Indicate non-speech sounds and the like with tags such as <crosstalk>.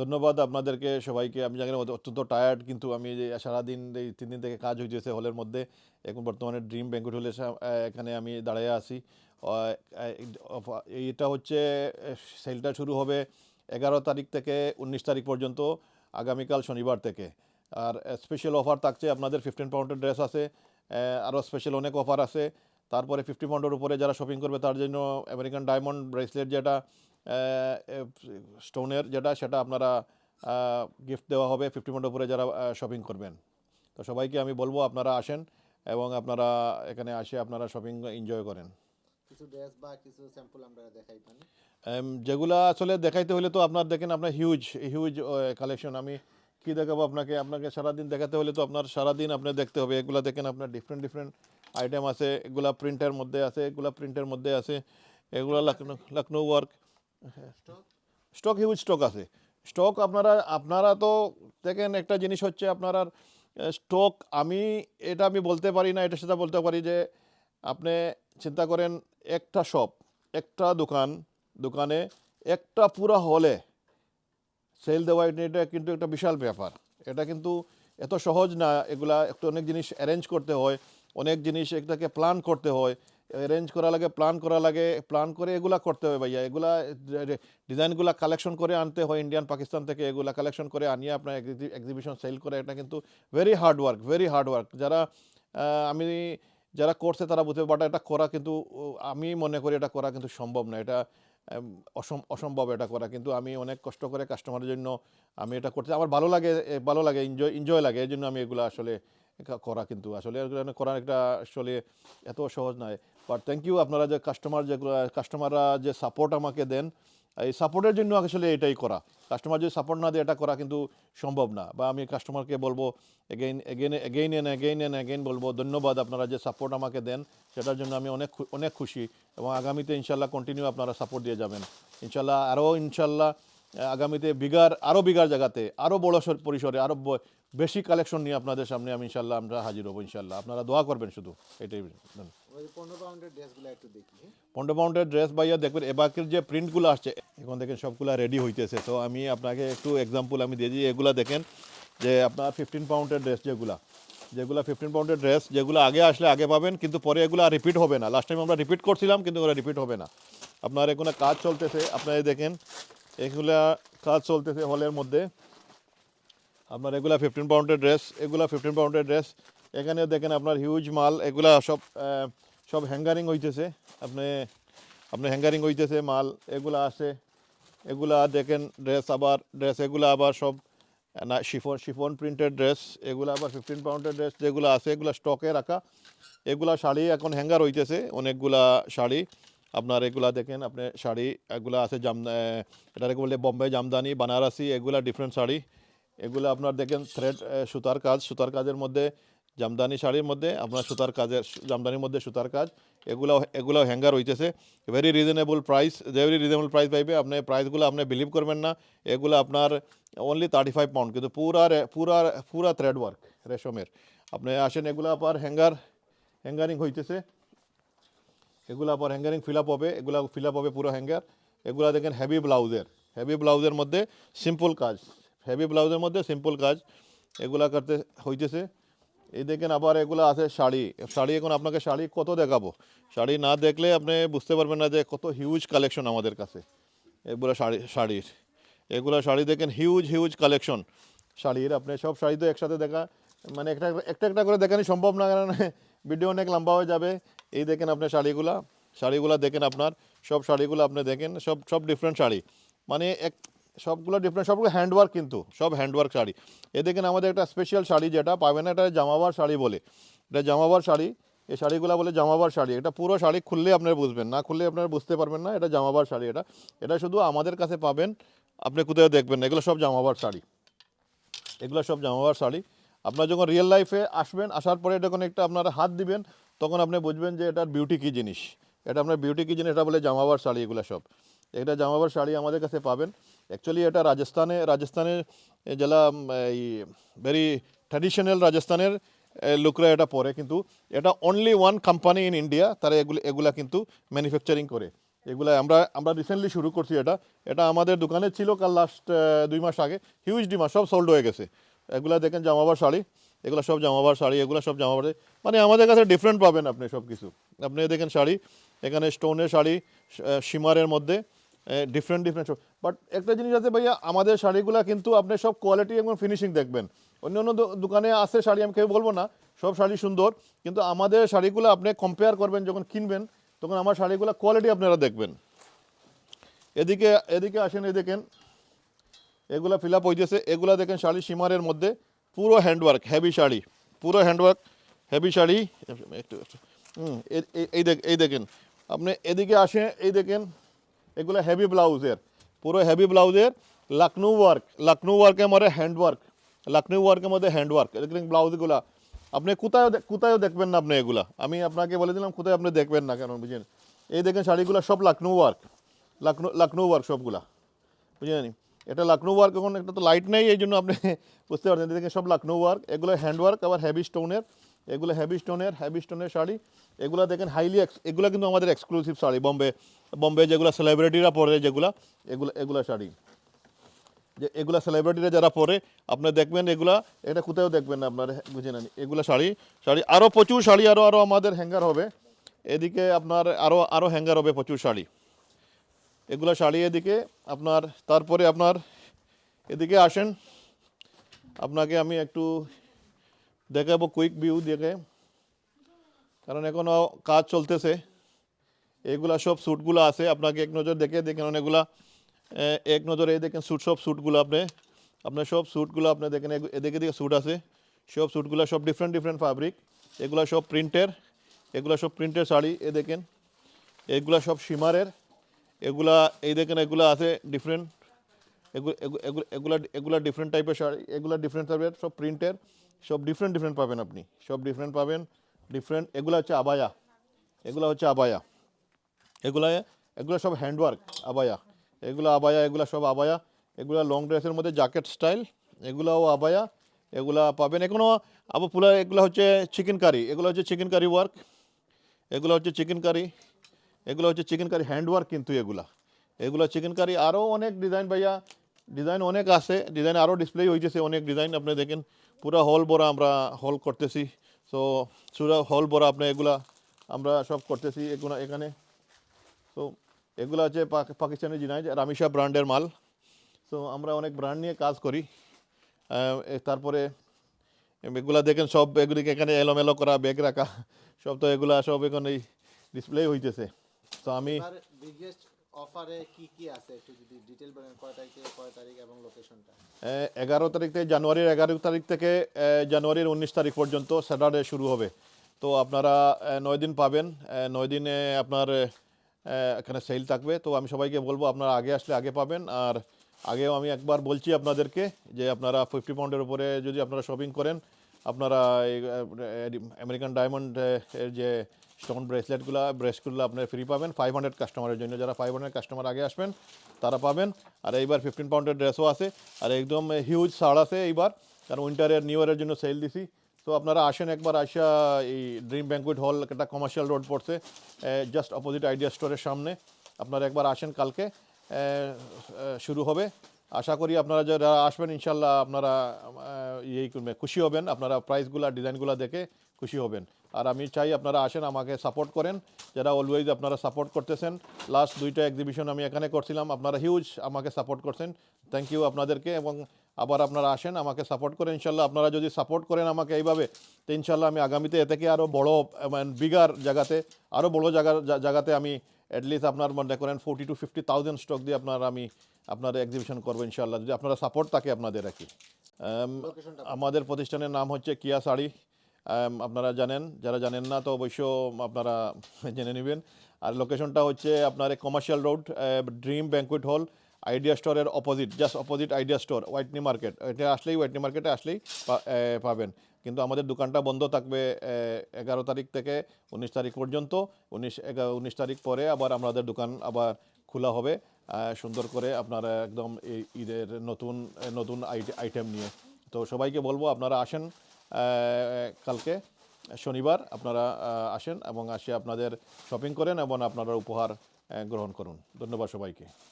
ধন্যবাদ আপনাদেরকে, সবাইকে। আমি জানি অত্যন্ত টায়ার্ড কিন্তু আমি যে সারাদিন এই তিন দিন থেকে কাজ হইতেছে হলের মধ্যে, এখন বর্তমানে ড্রিম ব্যাঙ্কুট হলে এখানে আমি দাঁড়িয়ে আছি। এইটা হচ্ছে সেলটা শুরু হবে এগারো তারিখ থেকে উনিশ তারিখ পর্যন্ত, আগামীকাল শনিবার থেকে। আর স্পেশাল অফার থাকছে, আপনাদের ফিফটিন পাউন্ডের ড্রেস আছে আরও স্পেশাল অনেক অফার আছে। তারপরে ফিফটি পাউন্ডের উপরে যারা শপিং করবে তার জন্য আমেরিকান ডায়মন্ড ব্রেসলেট যেটা স্টোনের যেটা সেটা আপনারা গিফট দেওয়া হবে ফিফটি পাউন্ডের উপরে যারা শপিং করবেন। তো সবাইকে আমি বলব আপনারা আসেন এবং আপনারা এখানে আসে আপনারা শপিং এনজয় করেন। কিছু ড্রেস বা কিছু স্যাম্পল আমরা দেখাই যেগুলা আসলে দেখাইতে হলে তো আপনার দেখেন আপনার হিউজ হিউজ কালেকশন আমি কি দেখাবো আপনাকে? আপনাকে সারাদিন দেখাতে হলে তো আপনার সারাদিন আপনার দেখতে হবে। এগুলো দেখেন আপনার ডিফারেন্ট ডিফারেন্ট আইটেম আছে এগুলা প্রিন্টের মধ্যে আছে এগুলা প্রিন্টের মধ্যে আছে এগুলা Lucknow Lucknow work stock stock huge stock আছে। স্টক আপনারা আপনারা তো দেখেন একটা জিনিস হচ্ছে আপনার স্টক আমি এটা আমি বলতে পারি না এটা সেটা বলতে পারি যে আপনি চিন্তা করেন একটা শপ একটা দোকান দোকানে একটা পুরা হলে সেল দেওয়া এটা কিন্তু একটা বিশাল ব্যাপার। এটা কিন্তু এত সহজ না এগুলা একটু অনেক জিনিস অ্যারেঞ্জ করতে হয়। অনেক জিনিস এটাকে প্ল্যান করতে হয়। অ্যারেঞ্জ করা লাগে প্ল্যান করা লাগে প্ল্যান করে এগুলা করতে হবে ভাইয়া। এগুলা ডিজাইনগুলা কালেকশন করে আনতে হয় ইন্ডিয়ান পাকিস্তান থেকে এগুলা কালেকশন করে আনিয়ে আপনার এক্সিবিশন সেল করে। এটা কিন্তু very hard work very hard work যারা আমি, যারা করছে তারা বুঝতে বাট এটা করা কিন্তু আমি মনে করি এটা করা কিন্তু সম্ভব না। এটা অসম- অসম্ভব এটা করা। কিন্তু আমি অনেক কষ্ট করে কাস্টমারের জন্য আমি এটা করতে আমার ভালো লাগে ভালো লাগে এনজয় এনজয় লাগে। এই জন্য আমি এগুলো আসলে করা কিন্তু আসলে করা একটা আসলে এত সহজ নয়। বাট থ্যাংক ইউ আপনারা যে কাস্টমার যেগুলো কাস্টমাররা যে সাপোর্ট আমাকে দেন, এই সাপোর্টের জন্য আসলে এটাই করা। কাস্টমার যদি সাপোর্ট না দেয়, এটা করা কিন্তু সম্ভব না। বা আমি কাস্টমারকে বলব again again again and again and again বলব, ধন্যবাদ আপনারা যে সাপোর্ট আমাকে দেন, সেটার জন্য আমি অনেক অনেক খুশি এবং আগামীতে ইনশাল্লাহ কন্টিনিউ আপনারা সাপোর্ট দিয়ে যাবেন। ইনশাল্লাহ আরও ইনশাল্লাহ আগামীতে বিগার আরও বিগার জায়গাতে আরও বড় সর- পরিসরে আরও বেশি কালেকশন নিয়ে আপনাদের সামনে আমি ইনশাল্লাহ আমরা হাজির হব ইনশাল্লাহ আপনারা দোয়া করবেন শুধু এটাই। পনেরো পাউন্ডের ড্রেস বাইয়া দেখবেন এবাকের যে প্রিন্টগুলো আসছে এখন দেখেন সবগুলা রেডি হইতেছে। তো আমি আপনাকে একটু এক্সাম্পল আমি দিয়ে দিই এগুলা দেখেন যে আপনার ফিফটিন পাউন্ডের ড্রেস যেগুলা। যেগুলো ফিফটিন পাউন্ডের ড্রেস যেগুলো আগে আসলে আগে পাবেন কিন্তু পরে এগুলো আর রিপিট হবে না। লাস্ট টাইম আমরা রিপিট করছিলাম কিন্তু ওরা রিপিট হবে না। আপনার এখানে কাজ চলতেছে আপনারা দেখেন এগুলা কাজ চলতেছে হলের মধ্যে। আপনার এগুলা ফিফটিন পাউন্ডের ড্রেস এগুলা ফিফটিন পাউন্ডের ড্রেস এখানে দেখেন আপনার হিউজ মাল, এগুলা সব সব হ্যাঙ্গারিং হইতেছে। আপনি আপনি হ্যাঙ্গারিং হইতেছে মাল, এগুলা আছে। এগুলা দেখেন ড্রেস আবার ড্রেস এগুলা আবার সব, না শিফন শিফন প্রিন্টেড ড্রেস এগুলা আবার ফিফটিন পাউন্ডের ড্রেস যেগুলো আছে, এগুলা স্টকে রাখা। এগুলা শাড়ি এখন হ্যাঙ্গার হইতেছে, অনেকগুলা শাড়ি। আপনার এগুলা দেখেন আপনার শাড়ি, এগুলা আছে জাম এটাকে বলে বম্বে জামদানি, বানারসি, এগুলা ডিফারেন্ট শাড়ি। এগুলো আপনার দেখেন থ্রেড সুতার কাজ, সুতার কাজের মধ্যে, জামদানি শাড়ির মধ্যে আপনার সুতার কাজের জামদানির মধ্যে সুতার কাজ এগুলো এগুলো হ্যাঙ্গার হইতেছে। Very reasonable price very reasonable price পাইবে, আপনি প্রাইসগুলো আপনি বিলিভ করবেন না, এগুলো আপনার অনলি থার্টি ফাইভ পাউন্ড কিন্তু পুরা পুরা পুরা থ্রেড ওয়ার্ক রেশমের। আপনি আসেন এগুলো আবার হ্যাঙ্গার হ্যাঙ্গারিং হইতেছে। এগুলো আবার হ্যাঙ্গারিং ফিল আপ হবে, এগুলো ফিল আপ হবে পুরো হ্যাঙ্গার এগুলো দেখেন হেভি ব্লাউজের হেভি ব্লাউজের মধ্যে সিম্পল কাজ হেভি ব্লাউজের মধ্যে সিম্পল কাজ। এগুলা করতে হইতেছে। এই দেখেন আবার এগুলো আছে শাড়ি। শাড়ি এখন আপনাকে শাড়ি কত দেখাবো? শাড়ি না দেখলে আপনি বুঝতে পারবেন না যে কত হিউজ কালেকশন আমাদের কাছে। এগুলো শাড়ি, শাড়ির। এগুলো শাড়ি দেখেন হিউজ হিউজ কালেকশন শাড়ির আপনি সব শাড়ি তো একসাথে দেখা মানে একটা একটা একটা করে দেখানি সম্ভব না, কারণ ভিডিও অনেক লম্বা হয়ে যাবে। এই দেখেন আপনার শাড়িগুলা। শাড়িগুলা দেখেন আপনার। সব শাড়িগুলো আপনি দেখেন, সব সব ডিফারেন্ট শাড়ি। মানে এক, সবগুলো ডিফারেন্ট সবগুলো হ্যান্ডওয়ার্ক কিন্তু, সব হ্যান্ডওয়ার্ক শাড়ি। এ দেখেন আমাদের একটা স্পেশাল শাড়ি যেটা, পাবেন এটা জামাবার শাড়ি বলে। এটা জামাবার শাড়ি, এই শাড়িগুলো বলে জামাবার শাড়ি। এটা পুরো শাড়ি খুললে আপনারা বুঝবেন, না খুললে আপনারা বুঝতে পারবেন না, এটা জামাবার শাড়ি এটা। এটা শুধু আমাদের কাছে পাবেন, আপনি কোথাও দেখবেন না, এগুলো সব জামাবার শাড়ি। এগুলো সব জামাবার শাড়ি। আপনার যখন রিয়েল লাইফে আসবেন, আসার পরে এটা যখন একটা আপনারা হাত দিবেন, তখন আপনি বুঝবেন যে এটার বিউটি কী জিনিস। এটা আপনার বিউটি কী জিনিস, এটা বলে জামাবার শাড়ি এগুলো সব। এটা জামাবার শাড়ি আমাদের কাছে পাবেন। অ্যাকচুয়ালি এটা রাজস্থানে, রাজস্থানের যারা এই ভেরি ট্র্যাডিশনাল রাজস্থানের লোকরা এটা পরে। কিন্তু এটা only one company in India তারা এগুলো, এগুলা কিন্তু ম্যানুফ্যাকচারিং করে। এগুলো আমরা আমরা রিসেন্টলি শুরু করছি এটা। এটা আমাদের দোকানে ছিল কাল লাস্ট দুই মাস আগে। হিউজ ডিমান্ড সব সোল্ড হয়ে গেছে। এগুলা দেখেন জামাবার শাড়ি, এগুলো সব জামাবার শাড়ি, এগুলো সব জামাবার মানে আমাদের কাছে ডিফারেন্ট পাবেন আপনি সব কিছু আপনি দেখেন শাড়ি, এখানে স্টোনের শাড়ি সীমারের মধ্যে ডিফারেন্ট ডিফারেন্ট বাট একটা জিনিস আছে ভাইয়া, আমাদের শাড়িগুলো কিন্তু আপনি সব কোয়ালিটি এবং ফিনিশিং দেখবেন। অন্য অন্য দোকানে আছে শাড়ি, আমি কেউ বলব না, সব শাড়ি সুন্দর। কিন্তু আমাদের শাড়িগুলো আপনি কম্পেয়ার করবেন, যখন কিনবেন, তখন আমার শাড়িগুলো কোয়ালিটি আপনারা দেখবেন। এদিকে এদিকে আসেন, এই দেখেন এগুলা ফিল আপ হইতেছে। এগুলা দেখেন শাড়ি সীমারের মধ্যে, পুরো হ্যান্ডওয়ার্ক হেভি শাড়ি, পুরো হ্যান্ডওয়ার্ক হেভি শাড়ি, একটু হুম এই দেখ, এই দেখেন, আপনি এদিকে আসে এই দেখেন, এগুলো হেভি ব্লাউজের, পুরো হেভি ব্লাউজের লখনৌ ওয়ার্ক লখনৌ ওয়ার্কের মধ্যে হ্যান্ডওয়ার্ক লখনৌ ওয়ার্কের মধ্যে হ্যান্ডওয়ার্ক দেখেন ব্লাউজগুলা, আপনি কোথায় কোথায়ও দেখবেন না আপনি এগুলা? আমি আপনাকে বলে দিলাম, কোথায় আপনি দেখবেন না কেন, বুঝলেন? এই দেখেন শাড়িগুলো সব লখনৌ ওয়ার্ক লখনৌ লখনৌ ওয়ার্ক সবগুলা, বুঝলেন? এটা লখনৌ ওয়ার্ক এখন একটা তো লাইট নেই, এই জন্য আপনি <laughs> বুঝতে পারছেন। দেখেন সব লখনৌ ওয়ার্ক এগুলো হ্যান্ড ওয়ার্ক আবার হেভি স্টোনের এগুলো হেভি স্টোনের হেভি স্টোনের শাড়ি। এগুলো দেখেন হাইলি এগুলো কিন্তু আমাদের এক্সক্লুসিভ শাড়ি বম্বে বম্বে যেগুলো সেলিব্রিটিরা পরে যেগুলো, এগুলো এগুলো শাড়ি। যে এগুলা সেলিব্রিটিরা যারা পরে, আপনি দেখবেন এগুলা, এটা কোথাও দেখবেন না আপনার, বুঝে নেন। এগুলো শাড়ি শাড়ি আরও প্রচুর শাড়ি আরও আরও আমাদের হ্যাঙ্গার হবে। এদিকে আপনার আরও আরও হ্যাঙ্গার হবে প্রচুর শাড়ি। এগুলা শাড়ি এদিকে আপনার তারপরে আপনার এদিকে আসেন। আপনাকে আমি একটু দেখাবো কুইক ভিউ দেখে। কারণ এখনও কাজ চলতেছে। এগুলা সব স্যুটগুলো আছে। আপনাকে এক নজর দেখে দেখেন এ, এক নজরে দেখেন স্যুট সব স্যুটগুলো আপনি আপনার সব স্যুটগুলো আপনি দেখেন এদিকে দিকে স্যুট আছে। সব স্যুটগুলো সব ডিফারেন্ট ডিফারেন্ট ফ্যাব্রিক এগুলো সব প্রিন্টের এগুলো সব প্রিন্টের শাড়ি এ দেখেন। এগুলা সব সীমারের এগুলা, এই দেখেন এগুলা আছে ডিফারেন্ট এগুলো এগুলো ডিফারেন্ট টাইপের শাড়ি, এগুলা ডিফারেন্ট টাইপের সব প্রিন্টের সব ডিফারেন্ট ডিফারেন্ট পাবেন আপনি। সব ডিফারেন্ট পাবেন ডিফারেন্ট এগুলো হচ্ছে আবায়া। এগুলা হচ্ছে আবায়া। এগুলা, এগুলো সব হ্যান্ডওয়ার্ক আবায়া। এগুলো আবায়া, এগুলা সব আবায়া। এগুলা লং ড্রেসের মধ্যে জ্যাকেট স্টাইল এগুলাও আবায়া। এগুলা পাবেন এখনও আবার পুরো এগুলো হচ্ছে চিকেন কারি এগুলো হচ্ছে চিকেন কারি ওয়ার্ক এগুলো হচ্ছে চিকেন কারি এগুলো হচ্ছে চিকেন কারি হ্যান্ডওয়ার্ক কিন্তু এগুলা। এগুলো চিকেন কারি আরও অনেক ডিজাইন ভাইয়া ডিজাইন অনেক আছে ডিজাইন আরও ডিসপ্লে হইতেছে, অনেক ডিজাইন আপনি দেখেন, পুরো হল বড়া আমরা হল করতেছি। সো পুরো হল বড়া আপনি এগুলা আমরা সব করতেছি এগুলো এখানে। তো এগুলো পাক- পাকিস্তানি জিনিস রামিশা ব্র্যান্ডের মাল। তো আমরা অনেক ব্র্যান্ড নিয়ে কাজ করি। তারপরে এগুলা দেখেন, সব এগুলিকে এখানে এলোমেলো করা ব্যাগ রাখা, সব তো এগুলা সব এখন এই ডিসপ্লে হইতেছে। তো আমি বিগেস্ট অফারে কি কি আছে একটু যদি ডিটেল বলেন কয় তারিখে কয় তারিখ এবং লোকেশনটা আহ, এগারো তারিখ থেকে জানুয়ারির এগারো তারিখ থেকে জানুয়ারির উনিশ তারিখ পর্যন্ত স্যাটারডে শুরু হবে তো আপনারা নয় দিন পাবেন নয় দিনে আপনার এখানে সেল থাকবে তো আমি সবাইকে বলব আপনারা আগে আসলে আগে পাবেন আর আগেও আমি একবার বলছি আপনাদেরকে যে আপনারা ফিফটি পাউন্ডের উপরে যদি আপনারা শপিং করেন আপনারা আমেরিকান ডায়মন্ড এর যে স্টোন ব্রেসলেটগুলো ব্রেসগুলো আপনার ফ্রি পাবেন। ফাইভ হান্ড্রেড কাস্টমারের জন্য। যারা ফাইভ হান্ড্রেড কাস্টমার আগে আসবেন, তারা পাবেন। আর এইবার ফিফটিন পাউন্ডের ড্রেসও আছে। আর একদম হিউজ ছাড় আছে এইবার। কারণ উইন্টারের নিউ ইয়ারের জন্য সেল দিছি। তো আপনারা আসেন একবার, আসা এই ড্রিম ব্যাঙ্কুইট হল একটা কমার্শিয়াল রোড পড়ছে জাস্ট অপোজিট আইডিয়া স্টোরের সামনে। আপনারা একবার আসেন কালকে শুরু হবে। আশা করি আপনারা যারা আসবেন ইনশাল্লাহ আপনারা ইয়েই করবেন খুশি হবেন। আপনারা প্রাইসগুলো ডিজাইনগুলো দেখে খুশি হবেন। আর আমি চাই আপনারা আসেন আমাকে সাপোর্ট করেন। যারা অলওয়েজ আপনারা সাপোর্ট করতেছেন লাস্ট দুইটা এক্সিবিশন আমি এখানে করছিলাম আপনারা হিউজ আমাকে সাপোর্ট করছেন। থ্যাংক ইউ আপনাদেরকে এবং আবার আপনারা আসেন আমাকে সাপোর্ট করেন ইনশাল্লাহ আপনারা যদি সাপোর্ট করেন আমাকে এইভাবে তো ইনশাল্লাহ আমি আগামীতে এ থেকে আরও বড় বিগার জায়গাতে আরও বড় জায়গার জায়গাতে আমি অ্যাটলিস্ট আপনার মনে করেন forty two fifty thousand stock দিয়ে আপনার আমি আপনার এক্সিবিশন করব ইনশাল্লাহ। যদি আপনারা সাপোর্ট থাকে আপনাদের আর কি। Um, আমাদের প্রতিষ্ঠানের নাম হচ্ছে কিয়া শাড়ি আপনারা জানেন, যারা জানেন না তো অবশ্য আপনারা <laughs> জেনে নেবেন। আর লোকেশনটা হচ্ছে আপনার commercial road dream banquet hall Idea স্টোরের opposite just opposite Idea store হোয়াইটনি market এটা আসলেই হোয়াইটনি মার্কেটে আসলেই পাবেন। কিন্তু আমাদের দোকানটা বন্ধ থাকবে এগারো তারিখ থেকে উনিশ তারিখ পর্যন্ত। উনিশ এগারো উনিশ তারিখ পরে আবার আমাদের দোকান আবার খোলা হবে সুন্দর করে আপনারা একদম এই ঈদের নতুন নতুন আইটেম নিয়ে। তো সবাইকে বলব, আপনারা আসেন কালকে শনিবার আপনারা আসেন এবং আসে আপনাদের শপিং করেন এবং আপনারা উপহার গ্রহণ করুন। ধন্যবাদ সবাইকে।